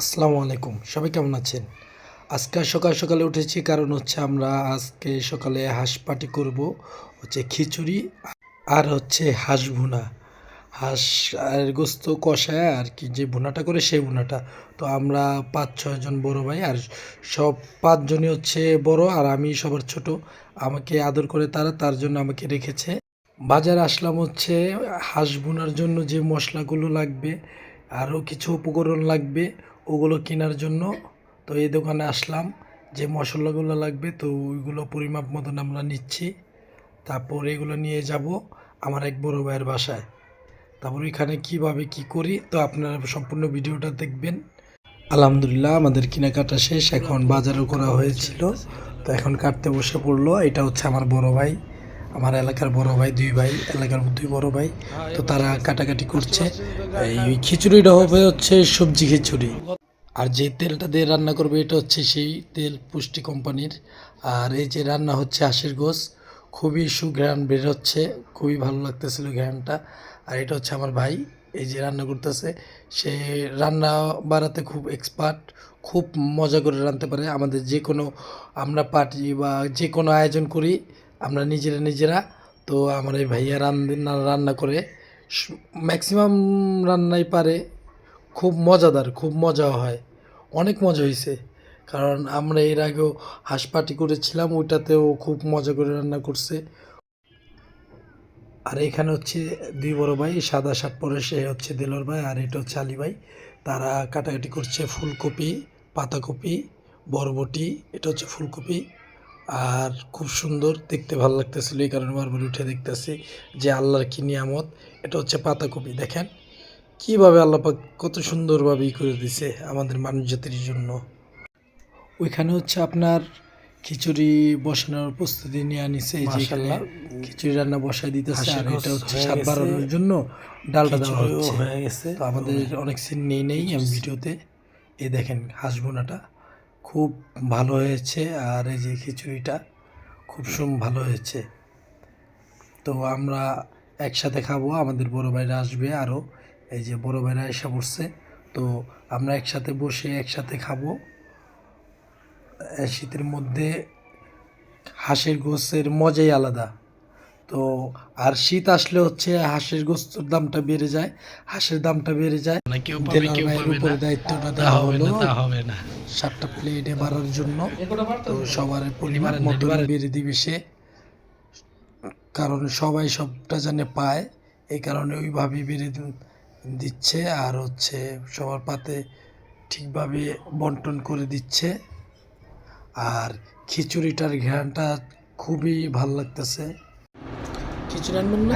আসসালামু আলাইকুম। সবাই কেমন আছেন? আজকে সকাল সকালে উঠেছি, কারণ হচ্ছে আমরা আজকে সকালে হাঁস পাটি করব, হচ্ছে খিচুড়ি আর হচ্ছে হাঁস ভুনা। হাঁস আর গোস্ত কষায় আর কি যে ভুনাটা করে সেই ভুনাটা। তো আমরা পাঁচ ছয়জন বড় ভাই আর সব পাঁচজনই হচ্ছে বড় আর আমি সবার ছোট। আমাকে আদর করে তারা তার জন্য আমাকে রেখেছে। বাজার আসলাম হচ্ছে হাঁস ভুনার জন্য যে মশলাগুলো লাগবে, আরও কিছু উপকরণ লাগবে। ওগুলো কেনার জন্য। তো এই দোকানে আসলাম, যে মশলাগুলো লাগবে তো ওইগুলো পরিমাপ মতন আমরা নিচ্ছি। তারপর এগুলো নিয়ে যাব আমার এক বড় ভাইয়ের বাসায়। তারপর এখানে কীভাবে কি করি, তো আপনারা সম্পূর্ণ ভিডিওটা দেখবেন। আলহামদুলিল্লাহ, আমাদের কেনাকাটা শেষ। এখন বাজারও করা হয়েছিল। তো এখন কাটতে বসে পড়ল, এটা হচ্ছে আমার বড় ভাই। আমার এলাকার বড় ভাই, দুই ভাই, এলাকার দুই বড় ভাই, তো তারা কাটাকাটি করছে। এই খিচুড়িটা হবে হচ্ছে সবজি খিচুড়ি। আর যে তেলটা দিয়ে রান্না করবে, এটা হচ্ছে সেই তেল পুষ্টি কোম্পানির। আর এই যে রান্না হচ্ছে হাঁসের গোস খুবই সুঘ্রাণ বের হচ্ছে, খুবই ভালো লাগতেছিল ঘ্রাণটা। আর এটা হচ্ছে আমার ভাই, এই যে রান্না করতেছে, সে রান্না বাড়াতে খুব এক্সপার্ট খুব মজা করে রাঁধতে পারে। আমাদের যে কোনো আমরা পার্টি বা যে কোনো আয়োজন করি আমরা নিজেরা নিজেরা তো আমার এই ভাইয়া রান্না রান্না করে ম্যাক্সিমাম রান্নাই পারে। খুব মজাদার, খুব মজা হয়। অনেক মজা হয়েছে কারণ আমরা এর আগেও হাঁস পাটি করেছিলাম, ওইটাতেও খুব মজা করে রান্না করছে। আর এখানে হচ্ছে দুই বড় ভাই, সাদা শার্ট পরে সে হচ্ছে দেলোর ভাই, আর এটা হচ্ছে আলী ভাই। তারা কাটাকাটি করছে ফুলকপি, পাতাকপি, বরবটি, এটা হচ্ছে ফুলকপি। আর খুব সুন্দর দেখতে ভালো লাগতেছিল এই কারণে বারবার উঠে দেখতেছি যে আল্লাহর কি নিয়ামত এটা হচ্ছে পাতাকপি। দেখেন কীভাবে আল্লাপাক কত সুন্দরভাবে ই করে দিছে আমাদের মানুষ জাতির জন্য। ওইখানে হচ্ছে আপনার খিচুড়ি বসানোর প্রস্তুতি নিয়ে আনিছে এই যে খিচুড়ি রান্না বসাই দিতেছে আর এটা হচ্ছে স্বাদ বাড়ানোর জন্য ডালটা দেওয়া হচ্ছে। হয়ে গেছে। তো আমাদের অনেক সিন নেই নেই আমি ভিডিওতে। এই দেখেন হাঁস বোনাটা। খুব ভালো হয়েছে আর এই যে খিচুড়িটা খুব সুম ভালো হয়েছে। তো আমরা একসাথে খাব, আমাদের বড় ভাইরা আসবে আরও এই যে বড় ভাইরা এসে পড়ছে। তো আমরা একসাথে বসে একসাথে খাব। শীতের মধ্যে হাঁসের গোস্তের মজাই আলাদা। তো আর শীত আসলে হচ্ছে হাঁসের গোস্তর দামটা বেড়ে যায় হাঁসের দামটা বেড়ে যায়। উপরে দায়িত্বটা দেওয়া হলো। সাতটা প্লেটে বাড়ার জন্য। তো? সবার পরিমাণ মতো বেড়ে দিবে সে। কারণ সবাই সবটা জানে পায় এই কারণে ওইভাবেই বেড়ে দিচ্ছে আর হচ্ছে সবার পাতে ঠিকভাবে বন্টন করে দিচ্ছে। আর খিচুড়িটার ঘ্রাণটা খুবই ভালো লাগতেছে। খিচুড়ি আনবেন না?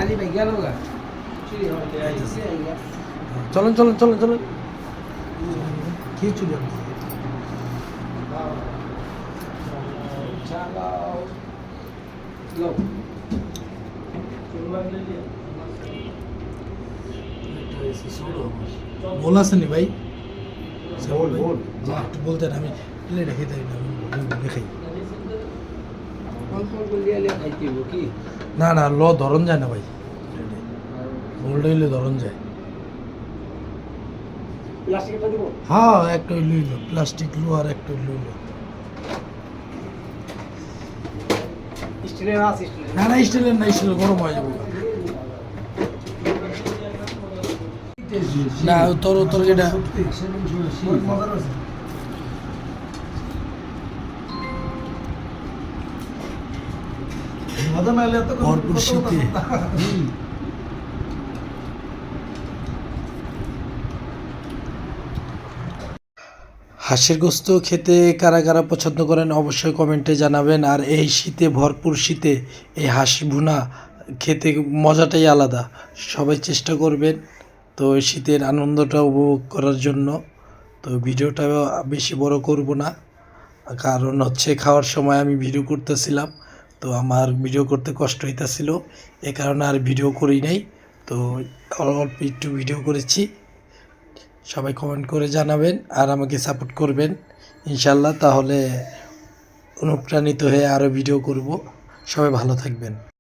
চলেন চলেন চলেন চলেন খিচুড়ি আনবেন বল আছে নি ভাই একটু বলতেন আমি রেখে দেয় না আমি দেখাই। কি? না না ল ধরন যায় না ভাই। গোল্ড হইলে ধরন যায়। হ্যাঁ একটা লইল প্লাস্টিক লো আর একটা লইল না না স্টিলের না স্টিলের গরম হয়ে যাব। না তোর তোর এটা ভরপুর শীতে। হাঁসের গোস্ত খেতে কারা কারা পছন্দ করেন অবশ্যই কমেন্টে জানাবেন। আর এই শীতে ভরপুর শীতে এই হাঁস ভুনা খেতে মজাটাই আলাদা। সবাই চেষ্টা করবেন তো শীতের আনন্দটা উপভোগ করার জন্য। তো ভিডিওটা বেশি বড় করব না। কারণ হচ্ছে খাওয়ার সময় আমি ভিডিও করতেছিলাম। তো আমার ভিডিও করতে কষ্ট হইতেছিল, এ কারণে আর ভিডিও করি নাই। তো অল্প একটু ভিডিও করেছি। সবাই কমেন্ট করে জানাবেন আর আমাকে সাপোর্ট করবেন। ইনশাল্লাহ তাহলে অনুপ্রাণিত হয়ে আরও ভিডিও করব। সবাই ভালো থাকবেন।